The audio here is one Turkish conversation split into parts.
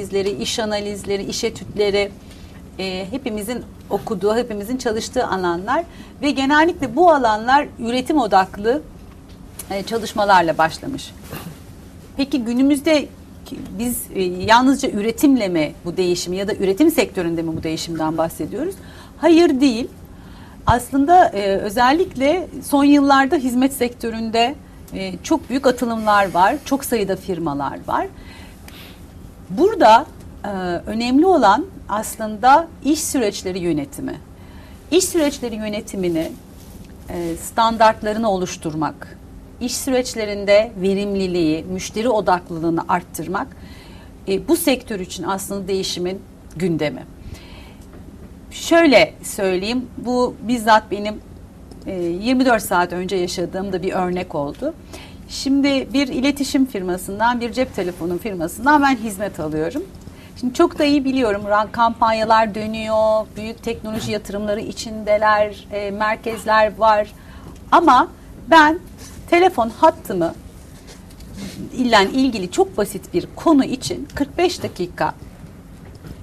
analizleri, iş analizleri, iş etütleri e, hepimizin okuduğu, hepimizin çalıştığı alanlar ve genellikle bu alanlar üretim odaklı e, çalışmalarla başlamış. Peki günümüzde biz e, yalnızca üretimle mi bu değişimi ya da üretim sektöründe mi bu değişimden bahsediyoruz? Hayır değil. Aslında e, özellikle son yıllarda hizmet sektöründe e, çok büyük atılımlar var. Çok sayıda firmalar var. Burada e, önemli olan aslında iş süreçleri yönetimi. İş süreçleri yönetimini e, standartlarını oluşturmak, iş süreçlerinde verimliliği, müşteri odaklılığını arttırmak e, bu sektör için aslında değişimin gündemi. Şöyle söyleyeyim, bu bizzat benim e, 24 saat önce yaşadığım da bir örnek oldu. Şimdi bir iletişim firmasından, bir cep telefonu firmasından ben hizmet alıyorum. Şimdi çok da iyi biliyorum kampanyalar dönüyor, büyük teknoloji yatırımları içindeler, e, merkezler var. Ama ben telefon hattımı ile ilgili çok basit bir konu için 45 dakika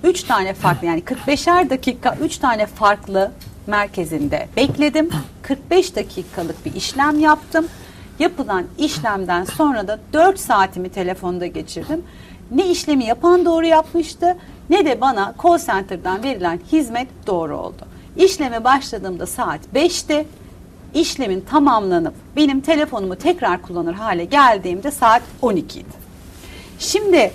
3 tane farklı yani 45'er dakika 3 tane farklı merkezinde bekledim. 45 dakikalık bir işlem yaptım. Yapılan işlemden sonra da 4 saatimi telefonda geçirdim. Ne işlemi yapan doğru yapmıştı ne de bana call center'dan verilen hizmet doğru oldu. İşleme başladığımda saat 5'te işlemin tamamlanıp benim telefonumu tekrar kullanır hale geldiğimde saat 12 idi. Şimdi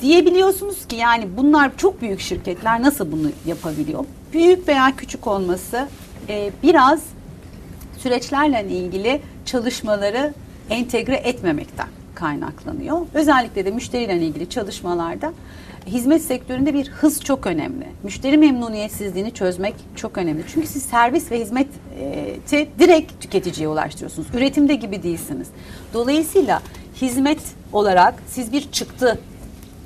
diyebiliyorsunuz ki yani bunlar çok büyük şirketler nasıl bunu yapabiliyor? Büyük veya küçük olması e, biraz süreçlerle ilgili çalışmaları entegre etmemekten kaynaklanıyor. Özellikle de müşteriyle ilgili çalışmalarda hizmet sektöründe bir hız çok önemli. Müşteri memnuniyetsizliğini çözmek çok önemli. Çünkü siz servis ve hizmeti direkt tüketiciye ulaştırıyorsunuz. Üretimde gibi değilsiniz. Dolayısıyla hizmet olarak siz bir çıktı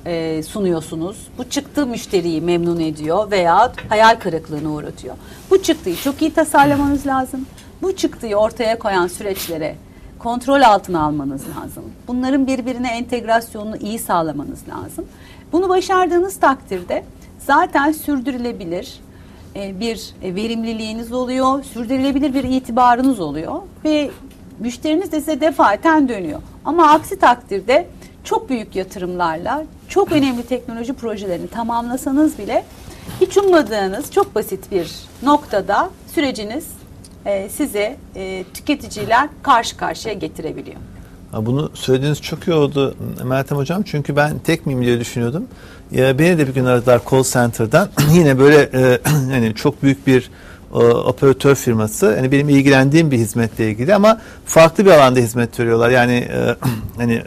e, sunuyorsunuz. Bu çıktı müşteriyi memnun ediyor veya hayal kırıklığına uğratıyor. Bu çıktıyı çok iyi tasarlamanız lazım. Bu çıktıyı ortaya koyan süreçlere kontrol altına almanız lazım. Bunların birbirine entegrasyonunu iyi sağlamanız lazım. Bunu başardığınız takdirde zaten sürdürülebilir e, bir e, verimliliğiniz oluyor, sürdürülebilir bir itibarınız oluyor ve müşteriniz de size defaten dönüyor. Ama aksi takdirde çok büyük yatırımlarla çok önemli teknoloji projelerini tamamlasanız bile hiç ummadığınız çok basit bir noktada süreciniz e, size e, tüketiciler karşı karşıya getirebiliyor. Bunu söylediğiniz çok iyi oldu Meltem Hocam. Çünkü ben tek miyim diye düşünüyordum. Ya beni de bir gün aradılar call center'dan. Yine böyle e, hani çok büyük bir e, operatör firması. Hani benim ilgilendiğim bir hizmetle ilgili ama farklı bir alanda hizmet veriyorlar. Yani e, hani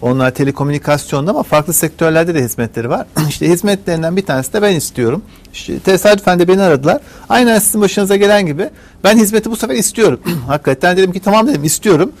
onlar telekomünikasyonda ama farklı sektörlerde de hizmetleri var. İşte hizmetlerinden bir tanesi de ben istiyorum. İşte tesadüfen de beni aradılar. Aynen sizin başınıza gelen gibi. Ben hizmeti bu sefer istiyorum. Hakikaten dedim ki tamam dedim istiyorum.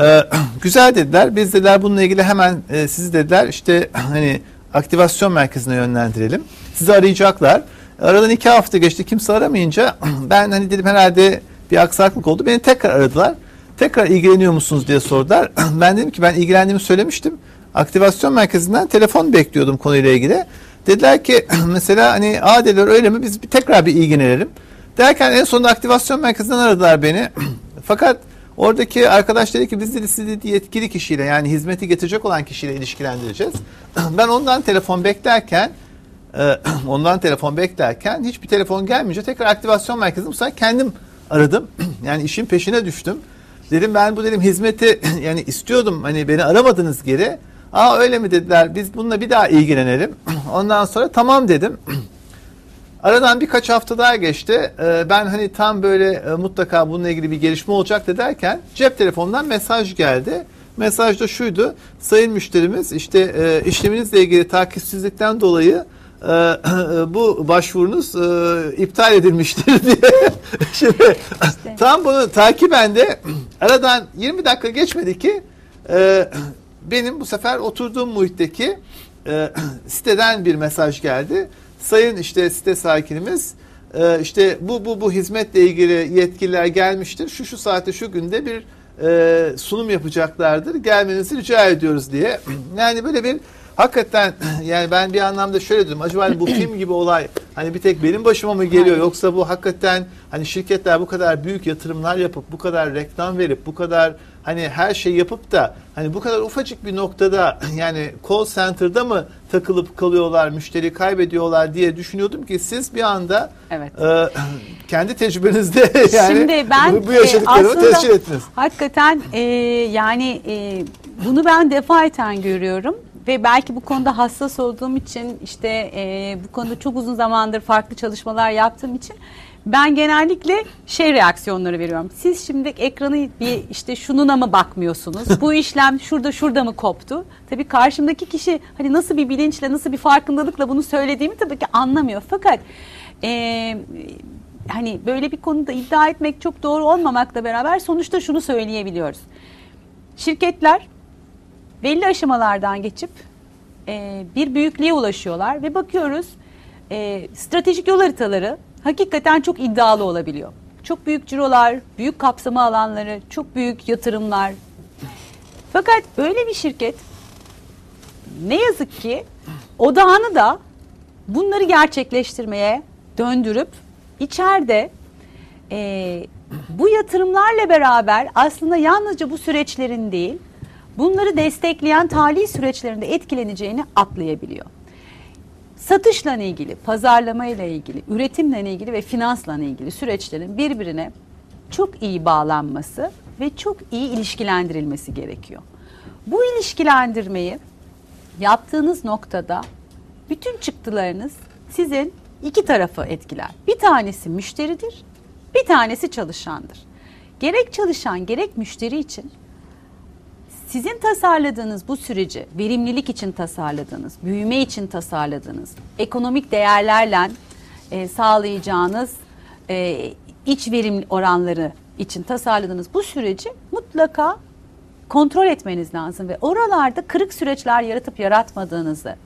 Ee, güzel dediler. Biz dediler bununla ilgili hemen e, sizi dediler işte hani aktivasyon merkezine yönlendirelim. Sizi arayacaklar. Aradan iki hafta geçti. Kimse aramayınca ben hani dedim herhalde bir aksaklık oldu. Beni tekrar aradılar. Tekrar ilgileniyor musunuz diye sordular. ben dedim ki ben ilgilendiğimi söylemiştim. Aktivasyon merkezinden telefon bekliyordum konuyla ilgili. Dediler ki mesela hani a dediler öyle mi biz bir tekrar bir ilgilenelim. Derken en sonunda aktivasyon merkezinden aradılar beni. Fakat oradaki arkadaş dedi ki biz dedi sizi yetkili kişiyle yani hizmeti getirecek olan kişiyle ilişkilendireceğiz. ben ondan telefon beklerken ondan telefon beklerken hiçbir telefon gelmeyince tekrar aktivasyon bu sefer kendim aradım. yani işin peşine düştüm. Dedim ben bu dedim hizmeti yani istiyordum hani beni aramadınız geri. Aa öyle mi dediler biz bununla bir daha ilgilenelim. Ondan sonra tamam dedim. Aradan birkaç hafta daha geçti. Ee, ben hani tam böyle e, mutlaka bununla ilgili bir gelişme olacak derken cep telefonundan mesaj geldi. Mesaj da şuydu. Sayın müşterimiz işte e, işleminizle ilgili takipsizlikten dolayı e, bu başvurunuz e, iptal edilmiştir diye. Şimdi işte. tam bunu takiben de aradan 20 dakika geçmedi ki e, benim bu sefer oturduğum muhitteki e, siteden bir mesaj geldi. Sayın işte site sakinimiz e, işte bu bu bu hizmetle ilgili yetkililer gelmiştir. Şu şu saatte şu günde bir e, sunum yapacaklardır. Gelmenizi rica ediyoruz diye. Yani böyle bir hakikaten yani ben bir anlamda şöyle dedim. Acaba hani bu film gibi olay hani bir tek benim başıma mı geliyor Hayır. yoksa bu hakikaten hani şirketler bu kadar büyük yatırımlar yapıp bu kadar reklam verip bu kadar hani her şey yapıp da hani bu kadar ufacık bir noktada yani call center'da mı takılıp kalıyorlar, müşteri kaybediyorlar diye düşünüyordum ki siz bir anda Evet. e, kendi tecrübenizde yani Şimdi ben bu, e, yaşadıklarımı aslında tescil ettiniz. Hakikaten e, yani e, bunu ben defaten görüyorum ve belki bu konuda hassas olduğum için işte e, bu konuda çok uzun zamandır farklı çalışmalar yaptığım için ben genellikle şey reaksiyonları veriyorum. Siz şimdi ekranı bir işte şununa mı bakmıyorsunuz? Bu işlem şurada şurada mı koptu? Tabii karşımdaki kişi hani nasıl bir bilinçle nasıl bir farkındalıkla bunu söylediğimi tabii ki anlamıyor. Fakat e, hani böyle bir konuda iddia etmek çok doğru olmamakla beraber sonuçta şunu söyleyebiliyoruz. Şirketler belli aşamalardan geçip e, bir büyüklüğe ulaşıyorlar ve bakıyoruz e, stratejik yol haritaları hakikaten çok iddialı olabiliyor. Çok büyük cirolar, büyük kapsama alanları, çok büyük yatırımlar. Fakat böyle bir şirket ne yazık ki odağını da bunları gerçekleştirmeye döndürüp içeride e, bu yatırımlarla beraber aslında yalnızca bu süreçlerin değil bunları destekleyen tali süreçlerinde etkileneceğini atlayabiliyor. Satışla ilgili, pazarlama ile ilgili, üretimle ilgili ve finansla ilgili süreçlerin birbirine çok iyi bağlanması ve çok iyi ilişkilendirilmesi gerekiyor. Bu ilişkilendirmeyi yaptığınız noktada bütün çıktılarınız sizin iki tarafı etkiler. Bir tanesi müşteridir, bir tanesi çalışandır. Gerek çalışan gerek müşteri için sizin tasarladığınız bu süreci verimlilik için tasarladığınız, büyüme için tasarladığınız, ekonomik değerlerle e, sağlayacağınız e, iç verim oranları için tasarladığınız bu süreci mutlaka kontrol etmeniz lazım ve oralarda kırık süreçler yaratıp yaratmadığınızı,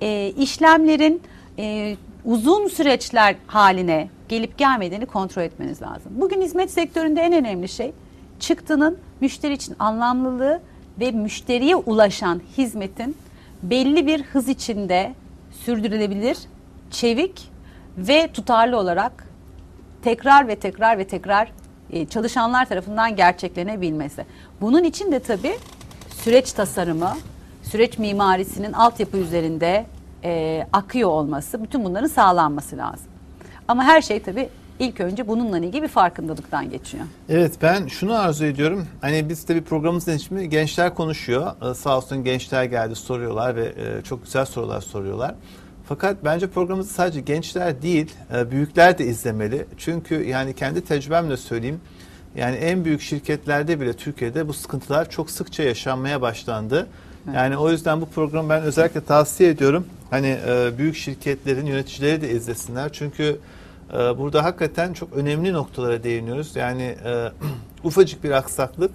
e, işlemlerin e, uzun süreçler haline gelip gelmediğini kontrol etmeniz lazım. Bugün hizmet sektöründe en önemli şey çıktının müşteri için anlamlılığı ve müşteriye ulaşan hizmetin belli bir hız içinde sürdürülebilir, çevik ve tutarlı olarak tekrar ve tekrar ve tekrar e, çalışanlar tarafından gerçeklenebilmesi. Bunun için de tabii süreç tasarımı, süreç mimarisinin altyapı üzerinde e, akıyor olması, bütün bunların sağlanması lazım. Ama her şey tabii ilk önce bununla ilgili bir farkındalıktan geçiyor. Evet ben şunu arzu ediyorum. Hani biz tabii programımızın ismi gençler konuşuyor. Ee, sağ olsun gençler geldi soruyorlar ve e, çok güzel sorular soruyorlar. Fakat bence programımızı sadece gençler değil, e, büyükler de izlemeli. Çünkü yani kendi tecrübemle söyleyeyim. Yani en büyük şirketlerde bile Türkiye'de bu sıkıntılar çok sıkça yaşanmaya başlandı. Yani o yüzden bu programı ben özellikle tavsiye ediyorum. Hani e, büyük şirketlerin yöneticileri de izlesinler. Çünkü burada hakikaten çok önemli noktalara değiniyoruz. Yani e, ufacık bir aksaklık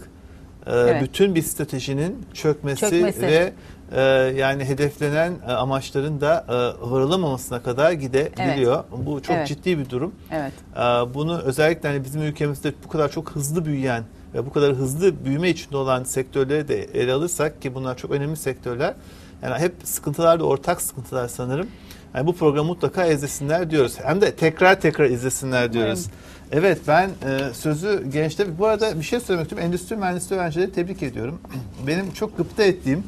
e, Evet. bütün bir stratejinin çökmesi, Çökmesi. ve e, yani hedeflenen e, amaçların da e, varılamamasına kadar gidebiliyor. Bu çok Evet. ciddi bir durum. Evet. Ee, Bunu özellikle hani bizim ülkemizde bu kadar çok hızlı büyüyen ve bu kadar hızlı büyüme içinde olan sektörleri de ele alırsak ki bunlar çok önemli sektörler. Yani hep sıkıntılar da ortak sıkıntılar sanırım. Yani bu programı mutlaka izlesinler diyoruz. Hem de tekrar tekrar izlesinler diyoruz. Evet ben e, sözü gençler bu arada bir şey söylemek istiyorum. Endüstri mühendisliği öğrencileri tebrik ediyorum. Benim çok gıpta ettiğim,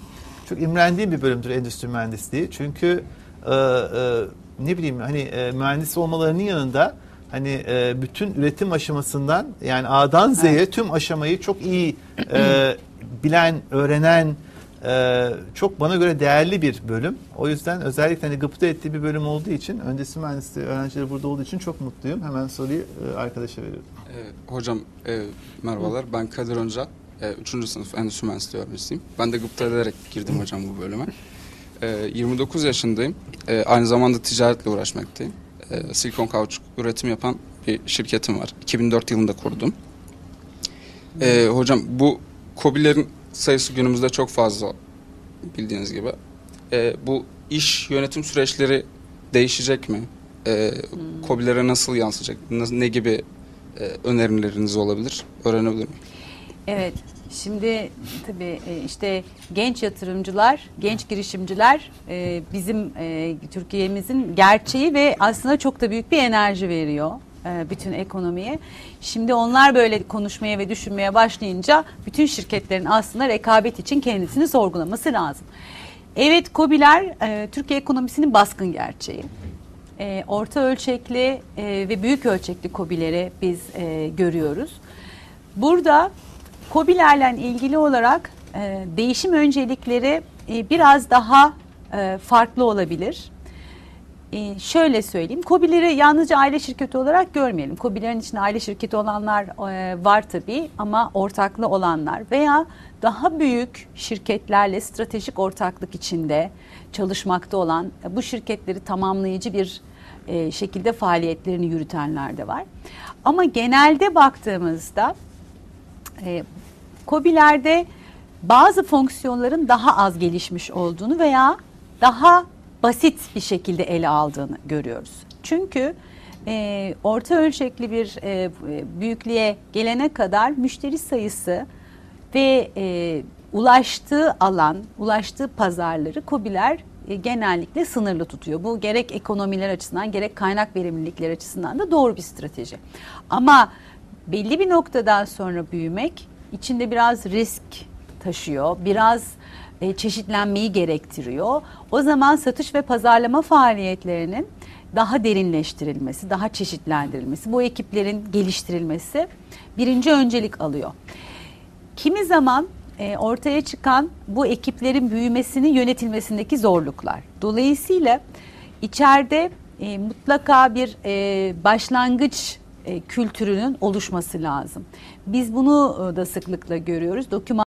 çok imrendiğim bir bölümdür endüstri mühendisliği. Çünkü e, e, ne bileyim hani e, mühendis olmalarının yanında hani e, bütün üretim aşamasından yani A'dan Z'ye tüm aşamayı çok iyi e, bilen, öğrenen e, çok bana göre değerli bir bölüm. O yüzden özellikle hani gıpta ettiği bir bölüm olduğu için öndesi mühendisliği öğrencileri burada olduğu için çok mutluyum. Hemen soruyu e, arkadaşa veriyorum. Ee, hocam e, merhabalar. Ben Kadir Öncal. E, üçüncü sınıf endüstri mühendisliği öğrencisiyim. Ben de gıpta ederek girdim hocam bu bölüme. E, 29 yaşındayım. E, aynı zamanda ticaretle uğraşmaktayım. E, silikon kauçuk üretim yapan bir şirketim var. 2004 yılında kurdum. E, hocam bu kobilerin sayısı günümüzde çok fazla bildiğiniz gibi. E, bu iş yönetim süreçleri değişecek mi? E, Kobilere nasıl yansıyacak? Ne gibi e, önerileriniz olabilir? Öğrenebilir miyim? Evet. Şimdi tabii e, işte genç yatırımcılar, genç girişimciler e, bizim e, Türkiye'mizin gerçeği ve aslında çok da büyük bir enerji veriyor bütün ekonomiye. Şimdi onlar böyle konuşmaya ve düşünmeye başlayınca bütün şirketlerin aslında rekabet için kendisini sorgulaması lazım. Evet KOBİ'ler e, Türkiye ekonomisinin baskın gerçeği. E, orta ölçekli e, ve büyük ölçekli KOBİ'leri biz e, görüyoruz. Burada KOBİ'lerle ilgili olarak e, değişim öncelikleri e, biraz daha e, farklı olabilir. E, şöyle söyleyeyim, KOBİ'leri yalnızca aile şirketi olarak görmeyelim. KOBİ'lerin içinde aile şirketi olanlar e, var tabii ama ortaklı olanlar veya daha büyük şirketlerle stratejik ortaklık içinde çalışmakta olan e, bu şirketleri tamamlayıcı bir e, şekilde faaliyetlerini yürütenler de var. Ama genelde baktığımızda e, KOBİ'lerde bazı fonksiyonların daha az gelişmiş olduğunu veya daha basit bir şekilde ele aldığını görüyoruz. Çünkü e, orta ölçekli bir e, büyüklüğe gelene kadar müşteri sayısı ve e, ulaştığı alan, ulaştığı pazarları KOBİ'ler e, genellikle sınırlı tutuyor. Bu gerek ekonomiler açısından gerek kaynak verimlilikleri açısından da doğru bir strateji. Ama belli bir noktadan sonra büyümek içinde biraz risk taşıyor. Biraz e, çeşitlenmeyi gerektiriyor. O zaman satış ve pazarlama faaliyetlerinin daha derinleştirilmesi, daha çeşitlendirilmesi, bu ekiplerin geliştirilmesi birinci öncelik alıyor. Kimi zaman e, ortaya çıkan bu ekiplerin büyümesini yönetilmesindeki zorluklar. Dolayısıyla içeride e, mutlaka bir e, başlangıç e, kültürünün oluşması lazım. Biz bunu e, da sıklıkla görüyoruz. Doküman